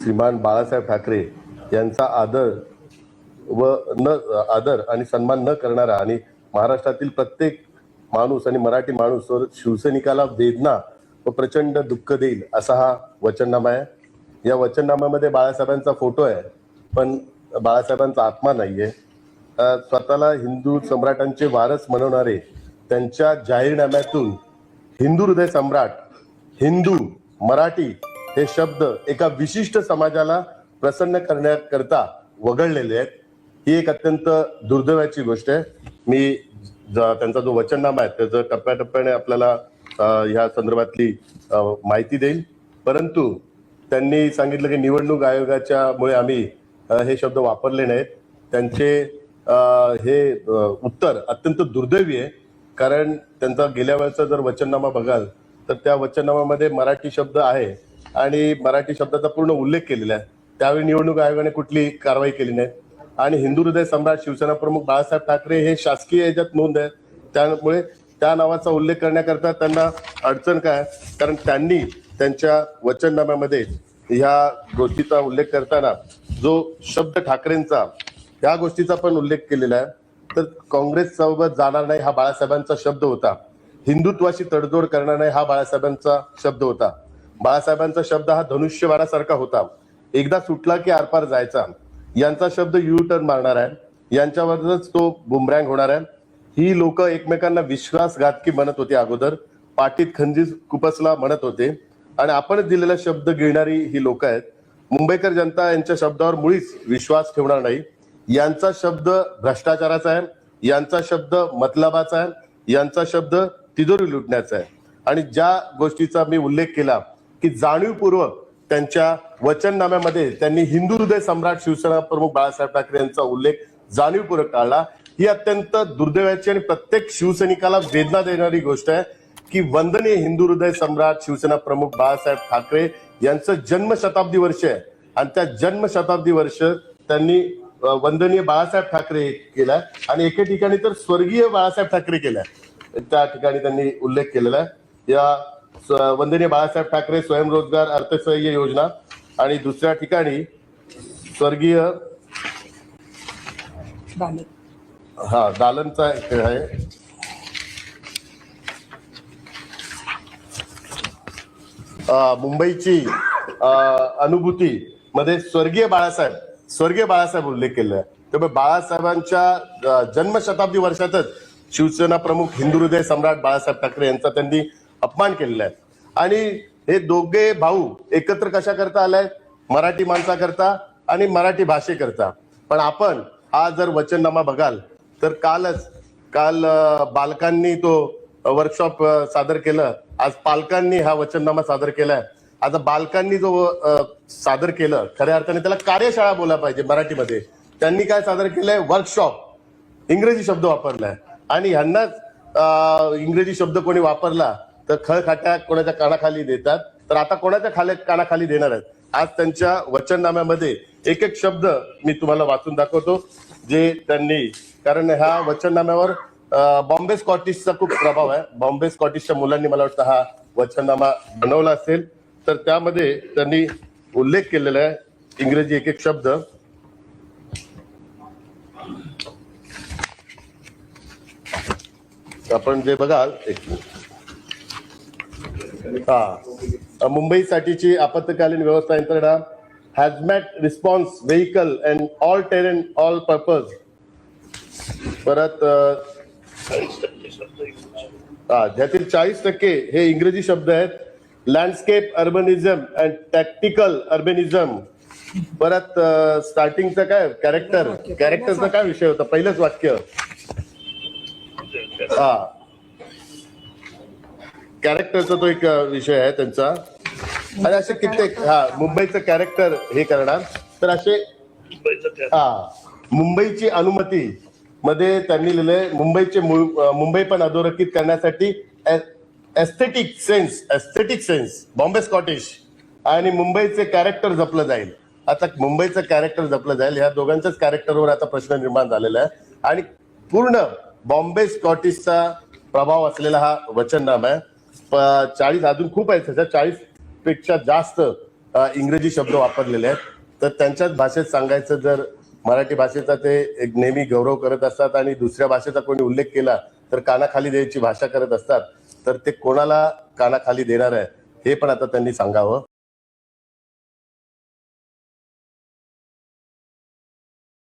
श्रीमान बाळासाहेब ठाकरे यांचा आदर व न आदर आणि सन्मान न करणारा आणि महाराष्ट्रातील प्रत्येक माणूस आणि मराठी माणूस शिवसैनिकाला वेदना व प्रचंड दुःख देईल असा हा वचननामा आहे. या वचननाम्यामध्ये बाळासाहेबांचा फोटो आहे पण बाळासाहेबांचा आत्मा नाहीये. स्वतःला हिंदू सम्राटांचे वारस म्हणवणारे त्यांच्या जाहीरनाम्यातून हिंदू हृदय सम्राट हिंदू मराठी हे शब्द एका विशिष्ट समाजाला प्रसन्न करण्याकरता वगळलेले आहेत. ही एक अत्यंत दुर्दैवाची गोष्ट आहे. मी ज- त्यांचा जो वचननामा आहे त्याचं टप्प्याटप्प्याने आपल्याला ह्या संदर्भातली माहिती देईल. परंतु त्यांनी सांगितलं की निवडणूक आयोगाच्या मुळे आम्ही हे शब्द वापरले नाहीत. त्यांचे हे उत्तर अत्यंत दुर्दैवी आहे. कारण त्यांचा गेल्या वेळेचा जर वचननामा बघाल तर त्या वचननामामध्ये मराठी शब्द आहे. आणि मराठी शब्दाचा पूर्ण उल्लेख केलेला आहे. त्यावेळी निवडणूक आयोगाने कुठली कारवाई केली नाही. आणि हिंदू हृदय सम्राट शिवसेना प्रमुख बाळासाहेब ठाकरे हे शासकीय याच्यात नोंद आहे त्यामुळे त्या नावाचा उल्लेख करण्याकरता त्यांना अडचण काय कारण त्यांनी त्यांच्या वचननाम्यामध्ये ह्या गोष्टीचा उल्लेख करताना जो शब्द ठाकरेंचा या गोष्टीचा पण उल्लेख केलेला आहे. तर काँग्रेस सोबत जाणार नाही हा बाळासाहेबांचा शब्द होता. हिंदुत्वाशी तडजोड करणार नाही हा बाळासाहेबांचा शब्द होता. बाळासाहेबांचा शब्द हा धनुष्यबाणासारखा होता. एकदा सुटला की आरपार जायचा. यांचा शब्द यू टर्न मारणार आहे. यांच्यावरच तो बुमरँग होणार आहे. ही लोक एकमेकांना विश्वासघातकी म्हणत होती अगोदर. पाठीत खंजीर कुपसला म्हणत होते. आणि आपणच दिलेला शब्द गिळणारी ही लोक आहेत. मुंबईकर जनता यांच्या शब्दावर मुळीच विश्वास ठेवणार नाही. यांचा शब्द भ्रष्टाचाराचा आहे. यांचा शब्द मतलबाचा आहे. यांचा शब्द तिजोरी लुटण्याचा आहे. आणि ज्या गोष्टीचा मी उल्लेख केला की जाणीवपूर्वक त्यांच्या वचननाम्यामध्ये त्यांनी हिंदू हृदय सम्राट शिवसेना प्रमुख बाळासाहेब ठाकरे यांचा उल्लेख जाणीवपूर्वक टाळला. ही अत्यंत दुर्दैवाची आणि प्रत्येक शिवसैनिकाला वेदना देणारी गोष्ट आहे की वंदनीय हिंदू हृदय सम्राट शिवसेना प्रमुख बाळासाहेब ठाकरे यांचं जन्मशताब्दी वर्ष आहे. आणि त्या जन्मशताब्दी वर्ष त्यांनी वंदनीय बाळासाहेब ठाकरे केलाय आणि एके ठिकाणी तर स्वर्गीय बाळासाहेब ठाकरे केलाय त्या ठिकाणी त्यांनी उल्लेख केलेला आहे. या वंदनीय बाळासाहेब ठाकरे स्वयंरोजगार अर्थसहाय्य योजना आणि दुसऱ्या ठिकाणी स्वर्गीय हा दालनचा आहे. मुंबईची अनुभूती मध्ये स्वर्गीय बाळासाहेब स्वर्गीय बाळासाहेब उल्लेख केलेला आहे. त्यामुळे बाळासाहेबांच्या जन्मशताब्दी वर्षातच शिवसेना प्रमुख हिंदू हृदय सम्राट बाळासाहेब ठाकरे यांचा त्यांनी अपमान केलेला आहे. आणि हे दोघे भाऊ एकत्र कशा करता आलाय? मराठी माणसाकरता आणि मराठी भाषेकरता. पण आपण हा जर वचननामा बघाल तर कालच काल बालकांनी तो वर्कशॉप सादर केलं. आज पालकांनी हा वचननामा सादर केलाय. आता बालकांनी जो सादर केलं खऱ्या अर्थाने त्याला कार्यशाळा बोला पाहिजे मराठीमध्ये. त्यांनी काय सादर केलंय? वर्कशॉप इंग्रजी शब्द वापरलाय. आणि ह्यांनाच इंग्रजी शब्द कोणी वापरला तर खळखाट्या कोणाच्या कानाखाली देतात? तर आता कोणाच्या खाल्या कानाखाली देणार आहेत? आज त्यांच्या वचननाम्यामध्ये एक एक शब्द मी तुम्हाला वाचून दाखवतो जे त्यांनी कारण ह्या वचननाम्यावर बॉम्बे स्कॉटिशचा खूप प्रभाव आहे. बॉम्बे स्कॉटिशच्या मुलांनी मला वाटतं हा वचननामा बनवला असेल. तर त्यामध्ये त्यांनी उल्लेख केलेला आहे. इंग्रजी एक एक शब्द. आपण जे बघाल एक मिनिट. हा. मुंबईसाठीची आपत्कालीन व्यवस्था यंत्रणा hazmat response vehicle and all terrain all purpose परत हा ज्यातील चाळीस टक्के हे इंग्रजी शब्द आहेत. Landscape urbanism and tactical urbanism परत स्टार्टिंगचं काय? कॅरेक्टर कॅरेक्टरचा काय विषय होता? पहिलंच वाक्य. हा. कॅरेक्टरचा तो एक विषय आहे त्यांचा. आणि असे कित्येक हा मुंबईचं कॅरेक्टर हे करणार. तर असे हा मुंबईची अनुमती मध्ये त्यांनी लिहिलंय मुंबईचे मुंबई पण अधोरेखित करण्यासाठी aesthetic sense aesthetic sense Bombay Scottish. आणि मुंबईचे कॅरेक्टर जपलं जाईल. आता मुंबईचं कॅरेक्टर जपलं जाईल. ह्या दोघांच्याच कॅरेक्टरवर आता प्रश्न निर्माण झालेला आहे. आणि पूर्ण बॉम्बे स्कॉटिशचा प्रभाव असलेला हा वचननामा आहे. चाळीस अजून खूप आहेत त्याच्यात चाळीसपेक्षा जास्त इंग्रजी शब्द वापरलेले आहेत. तर त्यांच्याच भाषेत सांगायचं जर मराठी भाषेचा ते एक नेहमी गौरव करत असतात आणि दुसऱ्या भाषेचा कोणी उल्लेख केला तर कानाखाली द्यायची भाषा करत असतात. तर ते कोणाला कानाखाली देणार आहे हे पण आता त्यांनी सांगावं.